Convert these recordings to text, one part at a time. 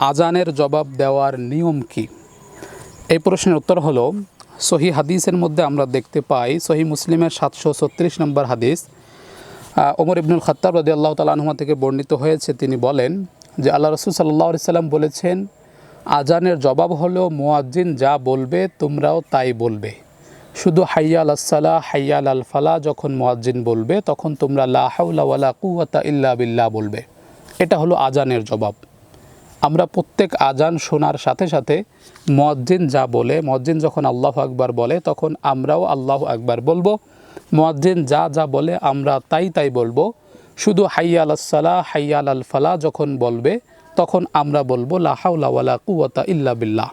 আজানের জবাব দেওয়ার নিয়ম কি? এই প্রশ্নের উত্তর হলো, সহি হাদিসের মধ্যে আমরা দেখতে পাই, সহি মুসলিমের সাতশো ছত্রিশ নম্বর হাদিস ওমর ইবনুল খত্তাব রদি আল্লাহ তালাহমা থেকে বর্ণিত হয়েছে। তিনি বলেন যে, আল্লাহ রসুল সাল্লাহ সাল্লাম বলেছেন, আজানের জবাব হলো, মোয়াজ্জিন যা বলবে তোমরাও তাই বলবে। শুধু হাইয়াল আসসালা, হাইয়াল আল ফালা যখন মোয়াজ্জিন বলবে, তখন তোমরা লা হাউলা কুওয়াতা ইল্লা বিল্লাহ বলবে। এটা হলো আজানের জবাব। আমরা প্রত্যেক আজান শোনার সাথে সাথে মজ্জিন যা বলে মজ্জিন যখন আল্লাহ আকবার বলে, তখন আমরাও আল্লাহ আকবার বলব। মজ্জিন যা যা বলে, আমরা তাই তাই বলব। শুধু হাইয়াল আসসালা হাইয়াল আল ফালা যখন বলবে, তখন আমরা বলব লাহাউলা কুয়াতা ইল্লা বিল্লাহ।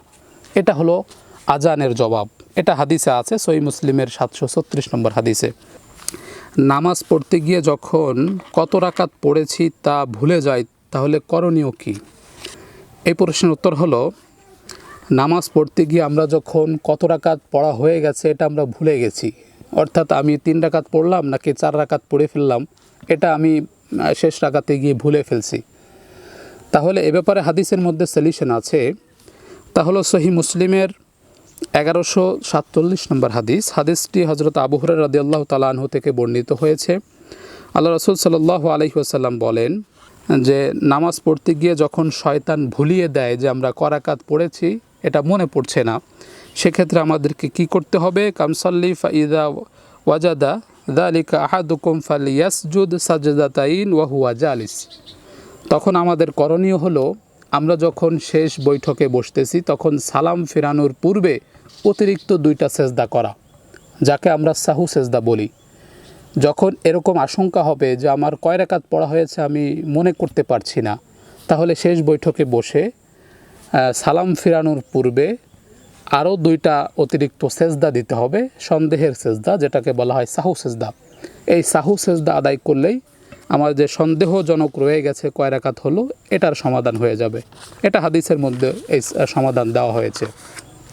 এটা হলো আজানের জবাব। এটা হাদিসে আছে সই মুসলিমের সাতশো ছত্রিশ নম্বর হাদিসে। নামাজ পড়তে গিয়ে যখন কত রাকাত পড়েছি তা ভুলে যায় তাহলে করণীয় কী? এই প্রশ্নের উত্তর হলো, নামাজ পড়তে গিয়ে আমরা যখন কত রাকাত পড়া হয়ে গেছে এটা আমরা ভুলে গেছি। অর্থাৎ আমি তিন রাকাত পড়লাম নাকি চার রাকাত পড়ে ফেললাম, এটা আমি শেষ রাকাতে গিয়ে ভুলে ফেলছি। তাহলে এ ব্যাপারে হাদিসের মধ্যে সলিউশন আছে। তা হলো সহি মুসলিমের এগারোশো সাতচল্লিশ নম্বর হাদিস। হাদিসটি হজরত আবু হরের রাদিয়াল্লাহু তালাহ থেকে বর্ণিত হয়েছে। আল্লাহ রসুল সাল্লাহ আলহিহাসাল্লাম বলেন যে নামাজ পড়তে গিয়ে যখন শয়তান ভুলিয়ে দেয় যে আমরা করাকাত পড়েছি, এটা মনে পড়ছে না। সেক্ষেত্রে আমাদেরকে কি করতে হবে? কামসাল্লি ফাইদা ওয়াজাদা দালিকা আহাদুকুম ফাল ইয়াসজুদ সাজদাতাইন ওয়াহুয়া জালিস। তখন আমাদের করণীয় হলো, আমরা যখন শেষ বৈঠকে বসতেছি, তখন সালাম ফেরানোর পূর্বে অতিরিক্ত দুইটা সেজদা করা, যাকে আমরা সাহু সেজদা বলি। যখন এরকম আশঙ্কা হবে যে আমার কয় রাকাত পড়া হয়েছে আমি মনে করতে পারছি না, তাহলে শেষ বৈঠকে বসে সালাম ফিরানোর পূর্বে আরও দুইটা অতিরিক্ত সেজদা দিতে হবে, সন্দেহের সেজদা, যেটাকে বলা হয় সাহু সেজদা। এই সাহু সেজদা আদায় করলেই আমার যে সন্দেহজনক রয়ে গেছে কয় রাকাত হলো, এটার সমাধান হয়ে যাবে। এটা হাদিসের মধ্যে এই সমাধান দেওয়া হয়েছে।